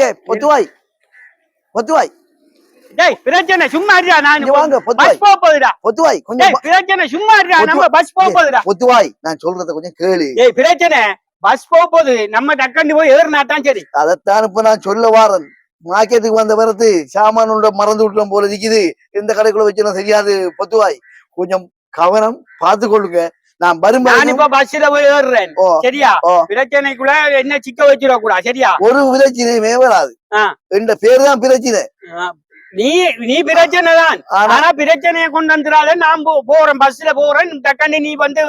ஏ பொத்துவாய். பொத்துவாய். டேய் பிரச்சனை சும்மா இருடா நான் இங்க வாங்க, பொத்துவாய். பஸ் போக போகுதுடா. பொத்துவாய் டேய் கொஞ்சம் பிரச்சனை சும்மா இருடா நம்ம பஸ் போக போகுதுடா. பொத்துவாய் நான் சொல்றத கொஞ்சம் கேளு. ஏய் பிரச்சனை பஸ் போக போகுது நம்ம டக்கண்டு போய் ஏறினாட்டான் சரி. அதைத்தான் இப்ப நான் சொல்ல வாரன். மார்க்கெட்டுக்கு வந்த வரது சாமான் உள்ள மறந்து விட்டோம் போல இருக்குது எந்த கடைக்குள்ள வச்சு தெரியாது பொத்துவாய். கொஞ்சம் கவனம் பார்த்து கொள்ளுங்க நான் வரும் நான் வரைக்கும் இப்ப பஸ்ல போய் ஏறுறேன். சரியா. பிரச்சனைக்குள்ள என்ன சிக்க வச்சிட கூடாது சரியா? ஒரு பிரச்சனையுமே வராது. என்ற பேர் தான் பிரச்சனை. நீ நீ பிரச்சனை தான். ஆனா பிரச்சனையை கொண்டு வந்துடாத நான் போறேன் பஸ்ல போறேன். டக்கண்டு நீ வந்து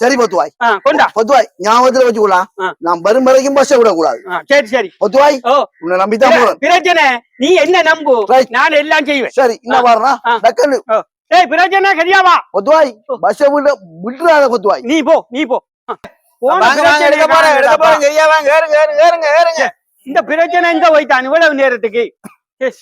சரி. பொத்துவாய் கொண்டா. பொத்துவாய் ஞாபகத்துல வச்சுக்கலாம். நான் வரும் வரைக்கும் பஸ்ஸை விடக்கூடாது. ஆ, சரி சரி. பொத்துவாய் உன்னை நம்பித்தான் பிரச்சனை. நீ என்ன நம்பு. நான் எல்லாம் செய்வேன். சரி என்ன ஆ. டக்குன்னு. ஏய் பிரச்சனை சரியாவா பொத்துவாய் பஸ்ஸை விட விட்டுறாத பொத்துவாய் நீ போ நீ போ. இந்த பிரச்சனை எங்க போயிட்டான்? இவ்வளவு நேரத்துக்கு. பஸ்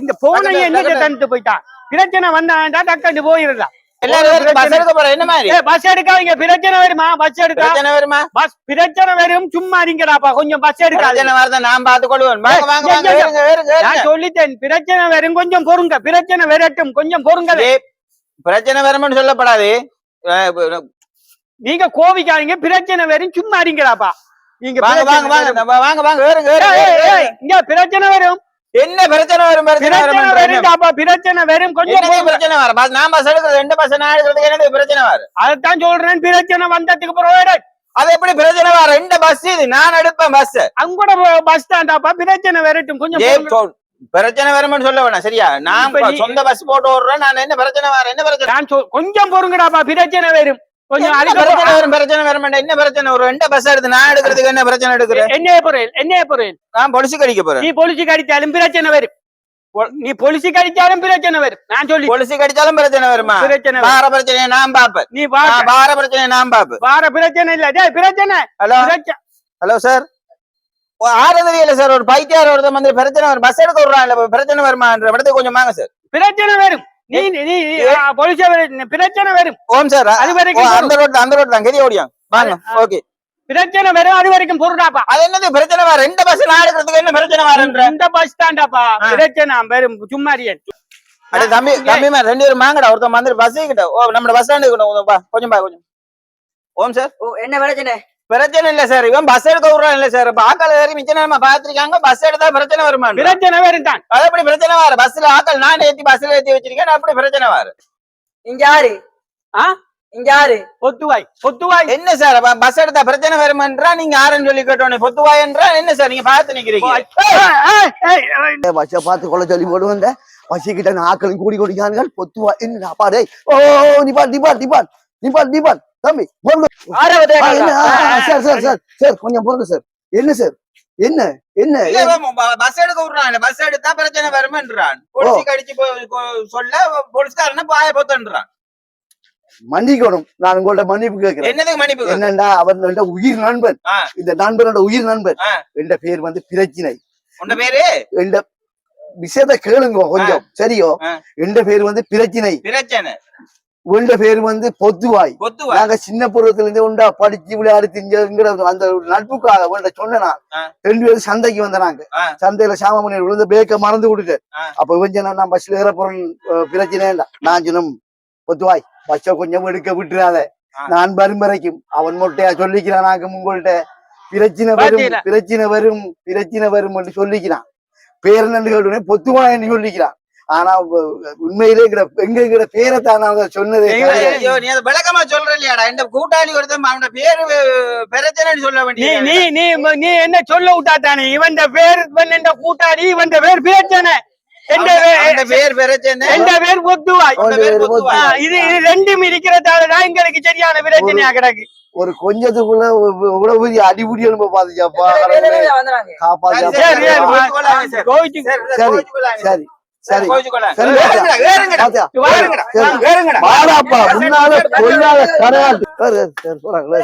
இந்த போனை டக்குனு, என்ன. தந்துட்டு போயிட்டான். பிரச்சனை வந்தாண்டா டக்கண்டு போயிருந்தா எல்லாரும் பஸ் எடுக்க போறேன் என்ன மாதிரி? ஏ பஸ் எடுக்காதீங்க பிரச்சனை வருமா? பஸ் எடுக்கா? பிரச்சனை வருமா? பஸ் பிரச்சனை வரும் சும்மா இருங்கடாப்பா கொஞ்சம் பஸ் எடுக்காது பிரச்சனை வரத நான் பார்த்து கொள்வேன். வாங்க வாங்க நான் சொல்லிட்டேன் பிரச்சனை வரும் கொஞ்சம் பொறுங்க பிரச்சனை வரட்டும் கொஞ்சம் பொறுங்க பிரச்சனை வரும்னு சொல்லப்படாது. நீங்க கோவிக்காதீங்க பிரச்சனை வரும் சும்மா இருங்கடாப்பா. நீங்க வாங்க வாங்க வாங்க வாங்க வாங்க இங்க பிரச்சனை வரும். என்ன பிரச்சனை வரும் பிரச்சனை வரும் வரும்டாப்பா பிரச்சனை வரும் கொஞ்சம். பிரச்சனை வரும்? பஸ் நான் பஸ் எடுக்கிறது ரெண்டு பஸ் நான் எடுக்கிறதுக்கு என்னது பிரச்சனை வரும்? அதைத்தான் சொல்றேன் பிரச்சனை வந்ததுக்கு பிறகு அது எப்படி பிரச்சனை வரும்? ரெண்டு பஸ் இது நான் எடுப்பேன் பஸ் அங்கூட பஸ் ஸ்டாண்டாப்பா பிரச்சனை வரட்டும் கொஞ்சம். பிரச்சனை வரும்னு சொல்ல வேணாம் சரியா? நான் சொந்த பஸ் போட்டு ஓடுறேன் நான் என்ன பிரச்சனை வரும் என்ன பிரச்சனை கொஞ்சம் பொறுங்கடாப்பா பிரச்சனை வரும். கொஞ்சம் என்ன பிரச்சனை வரும் பிரச்சனை வரும் என்ன பிரச்சனை ஒரு ரெண்டு பஸ் எடுத்து நான் எடுக்கிறதுக்கு என்ன பிரச்சனை எடுக்கிறேன் என்னைய பொருள் என்னைய பொருள் நான் பொலிசு கடிக்க போறேன். நீ பொலிச்சு கடிச்சாலும் பிரச்சனை வரும். நீ பொலிச்சு கடிச்சாலும் பிரச்சனை வரும். நான் சொல்லி பொலிசு கடிச்சாலும் பிரச்சனை வருமா? பிரச்சனை வரும். பார பிரச்சனையை நான் பாப்பேன் நீ பாக்க நான் பார பிரச்சனையை நான் பாப்பேன் வார பிரச்சனை இல்ல. டேய் பிரச்சனை. ஹலோ? ஹலோ சார் ஆறு தெரியல சார் ஒரு பைத்தியார் ஒருத்தர் வந்து பிரச்சனை வரும். பஸ் எடுக்க விடுறான் இல்ல பிரச்சனை வருமான்ற இடத்துக்கு கொஞ்சம் வாங்க சார் பிரச்சனை வரும். நீ நீ பொலிச்ச பிரச்சனை வரும். ஓம் சார் அது வரைக்கும். அந்த ரோட் அந்த ரோட் தான் கெதி ஓடியா வாங்க. ஓகே. பிரச்சனை வரும் அது வரைக்கும் பொருடாப்பா. அது என்னது பிரச்சனை வர ரெண்டு பஸ் நான் எடுக்கிறதுக்கு என்ன பிரச்சனை வரன்ற? இந்த பஸ் ஸ்டாண்டாப்பா ஆ. பிரச்சனை வரும் சும்மாரியன் அடே தம்பி தம்பி மேம் ரெண்டு பேரும் வாங்கடா ஒருத்தன் வந்து பஸ் கிட்ட. ஓ நம்ம பஸ் ஸ்டாண்டுக்கு பா. கொஞ்சம் பா கொஞ்சம். ஓம் சார். ஓ என்ன பிரச்சனை? பிரச்சனை இல்ல சார். இவன் பஸ் எடுக்க விடுறான் இல்ல சார். ஆக்கள் ஏறி மிச்ச நேரமா பாத்துருக்காங்க. பஸ் எடுத்தா பிரச்சனை வருமா பிரச்சனை வரும் தான் அது எப்படி பிரச்சனை வர பஸ்ல ஆக்கள் நான் ஏத்தி பஸ்ல ஏத்தி வச்சிருக்கேன். அப்படி பிரச்சனை வர இங்க யாரு? ஆ? இங்க யாரு? பொத்துவாய். பொத்துவாய். என்ன சார்? பஸ் எடுத்தா பிரச்சனை வருமான்றா? நீங்க ஆரன்னு சொல்லி கேட்டோன்னே பொத்துவாயன்றா? என்ன சார்? நீங்க பாத்து நிக்கிறீங்க. பஸ்ஸை பார்த்து கொள்ள சொல்லி போடுவாங்க பஸ்ஸுக்கிட்ட ஆக்களும் கூடி கொடிக்கானுங்க பொத்துவா என்ன அப்பாடே ஓ நிப்பாட் நிப்பாட் நிப்பாட் நிப்பாட் நிப்பாட் தம்பி சார் சார் சார் சார் கொஞ்சம் பொருங்க சார். என்ன சார்? என்ன என்ன பஸ் எடுக்க விடுறான் பஸ் எடுத்தா பிரச்சனை வருமன்றான். போலீஸ் அடிச்சு போ- கொ- சொல்ல போலீஸ்காரன பாய போத்தன்றான். மன்னிக்கணும். நான் உங்கள்ட்ட மன்னிப்பு கேட்கிறேன். என்னண்டா அவர் என்ற உயிர் நண்பன். இந்த நண்பனோட உயிர் நண்பன். என்ற பேர் வந்து பிரச்சினை. பேரு? என்ற விஷயத்த கேளுங்க கொஞ்சம். சரியோ. என்ற பேர் வந்து பிரச்சினை. பிரச்சனை. உண்ட பேர் வந்து பொத்துவாய் பொத்துவா நாங்க சின்ன பருவத்துல இருந்து உண்டா படிச்சு விளையாடி திங்கிற அந்த ஒரு நட்புக்காக உண்ட சொன்னா. ரெண்டு பேரும் சந்தைக்கு வந்தாங்க ஆ. சந்தையில சாமமணி விழுந்து பேக்க மறந்து ஆ. அப்ப கொஞ்சம் நான் பஸ்ல ஏற அஹ், பிரச்சனை இல்ல நான் சொன்ன பொத்துவாய் பஸ்ஸ கொஞ்சம் எடுக்க விட்டுறாத. நான் வரும் வரைக்கும் அவன் மொட்டையா சொல்லிக்கிறான் நாங்க உங்கள்ட்ட பிரச்சனை வரும்? பிரச்சனை வரும் பிரச்சனை வரும் என்று சொல்லிக்கிறான் பேர் என்னன்னு கேட்டுனே பொத்துவாயன்னு சொல்லிக்கிறான் ஆனா உண்மையிலே எங்கட எங்க எங்கட பேரை தான் நாங்க சொன்னதே நீ அதை விளக்கமா சொல்ற இல்லையாடா இந்த கூட்டாளி ஒருத்தன் அவனோட பேரு பிரச்சனைன்னு சொல்ல நீ வேண்டிய நீ நீ நீ என்ன சொல்ல விட்டா தானே இவன் பேர் என்ற கூட்டாளி இவன் பேர் பிரச்சனை ஒரு கொஞ்சத்துக்குள்ள பெரிய அடிபுடி எழும்ப பாத்துச்சாப்பா சரி, சரி, சரி. ஏறுங்கடா. வாடாப்பா முன்னால கொள்ளாத கரையாட்டு. சரி, சரி, சரி, போறாங்களே